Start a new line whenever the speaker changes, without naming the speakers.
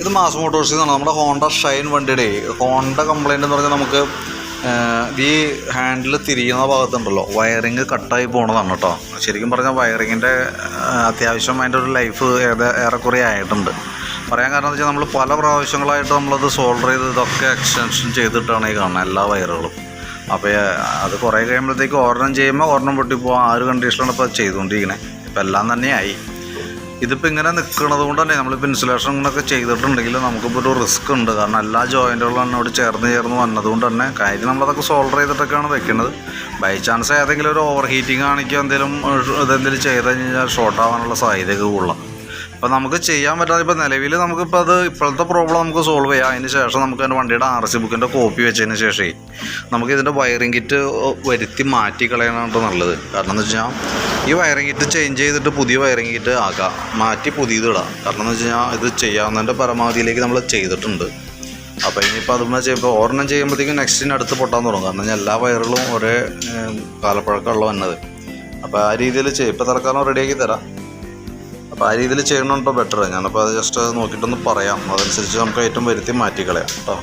ഇത് മാസ് മോട്ടോഴ്സിൽ നിന്നാണ് നമ്മുടെ ഹോണ്ട ഷൈൻ വണ്ടിയുടെ. ഹോണ്ട കംപ്ലൈന്റ് എന്ന് പറഞ്ഞാൽ നമുക്ക് ഈ ഹാൻഡിൽ തിരിയുന്ന ഭാഗത്തുണ്ടല്ലോ. വയറിങ് കട്ടായി പോണതാണ് കേട്ടോ. ശരിക്കും പറഞ്ഞാൽ വയറിങ്ങിന്റെ അത്യാവശ്യം അതിന്റെ ഒരു ലൈഫ് ഏത് ഏറെക്കുറെ ആയിട്ടുണ്ട്. പറയാൻ കാരണം എന്താ വെച്ചാൽ നമ്മൾ പല പ്രാവശ്യങ്ങളായിട്ട് നമ്മളത് സോൾഡർ ചെയ്ത് ഇതൊക്കെ എക്സ്റ്റൻഷൻ ചെയ്തിട്ടാണ് ഈ കാണുന്നത് എല്ലാ വയറുകളും അപ്പോൾ അത് കുറേ കഴിയുമ്പോഴത്തേക്ക് ഒരെണ്ണം ചെയ്യുമ്പോൾ ഒരെണ്ണം പൊട്ടിപ്പോൾ ആ ഒരു കണ്ടീഷനാണ് ഇപ്പോൾ ചെയ്തുകൊണ്ടിരിക്കുന്നത് ഇപ്പം എല്ലാം തന്നെയായി ഇതിപ്പോൾ ഇങ്ങനെ നിൽക്കുന്നത് കൊണ്ട് തന്നെ നമ്മളിപ്പോൾ ഇൻസുലേഷൻ ഇങ്ങനെയൊക്കെ ചെയ്തിട്ടുണ്ടെങ്കിൽ നമുക്കിപ്പോൾ ഒരു റിസ്ക് ഉണ്ട്. കാരണം എല്ലാ ജോയിന്റുകളും എന്നോട് ചേർന്ന് ചേർന്ന് വന്നതുകൊണ്ട് തന്നെ കാര്യം നമ്മളതൊക്കെ സോൾഡർ ചെയ്തിട്ടൊക്കെയാണ് വെക്കുന്നത് ബൈ ചാൻസ് ഏതെങ്കിലും ഒരു ഓവർ ഹീറ്റിംഗ് കാണിക്കുക എന്തെങ്കിലും ഇതെന്തെങ്കിലും ചെയ്ത് കഴിഞ്ഞാൽ ഷോർട്ട് ആവാനുള്ള സാധ്യതയൊക്കെ കൂടുതലാണ് അപ്പോൾ നമുക്ക് ചെയ്യാൻ പറ്റാതെ ഇപ്പോൾ നിലവിൽ നമുക്കിപ്പോൾ അത് ഇപ്പോഴത്തെ പ്രോബ്ലം നമുക്ക് സോൾവ് ചെയ്യാം. അതിന് ശേഷം നമുക്ക് അതിന്റെ വണ്ടിയുടെ ആർ സി ബുക്കിന്റെ കോപ്പി വെച്ചതിന് ശേഷമേ നമുക്ക് ഇതിന്റെ വയറിംഗ് കിറ്റ് വരുത്തി മാറ്റി കളയാനാണ് നല്ലത്. കാരണം എന്ന് വെച്ച് കഴിഞ്ഞാൽ ഈ വയറിംഗ് കിറ്റ് ചേഞ്ച് ചെയ്തിട്ട് പുതിയ വയറിംഗ് കിറ്റ് ആക്കാം മാറ്റി പുതിയത് ഇടാം. കാരണം എന്ന് വെച്ച് കഴിഞ്ഞാൽ ഇത് ചെയ്യാവുന്നതിന്റെ പരമാവധിയിലേക്ക് നമ്മൾ ചെയ്തിട്ടുണ്ട്. അപ്പോൾ ഇനിയിപ്പോൾ അതും ചെയ്യുമ്പോൾ ഒരെണ്ണം ചെയ്യുമ്പോഴത്തേക്കും നെക്സ്റ്റിന് അടുത്ത് പൊട്ടാൻ തുടങ്ങും. കാരണം വെച്ചാൽ എല്ലാ വയറുകളും ഒരേ കാലപ്പഴക്കമുള്ള വന്നത്. അപ്പോൾ ആ രീതിയിൽ ചെയ്യും ഇപ്പോൾ തൽക്കാലം റെഡിയാക്കി തരാം. അപ്പോൾ ആ രീതിയിൽ ചെയ്യണമുണ്ടോ ബെറ്റർ ഞാനപ്പോൾ അത് ജസ്റ്റ് നോക്കിയിട്ടൊന്ന് പറയാം. അതനുസരിച്ച് നമുക്ക് ഐറ്റം വരുത്തി മാറ്റിക്കളയാം കേട്ടോ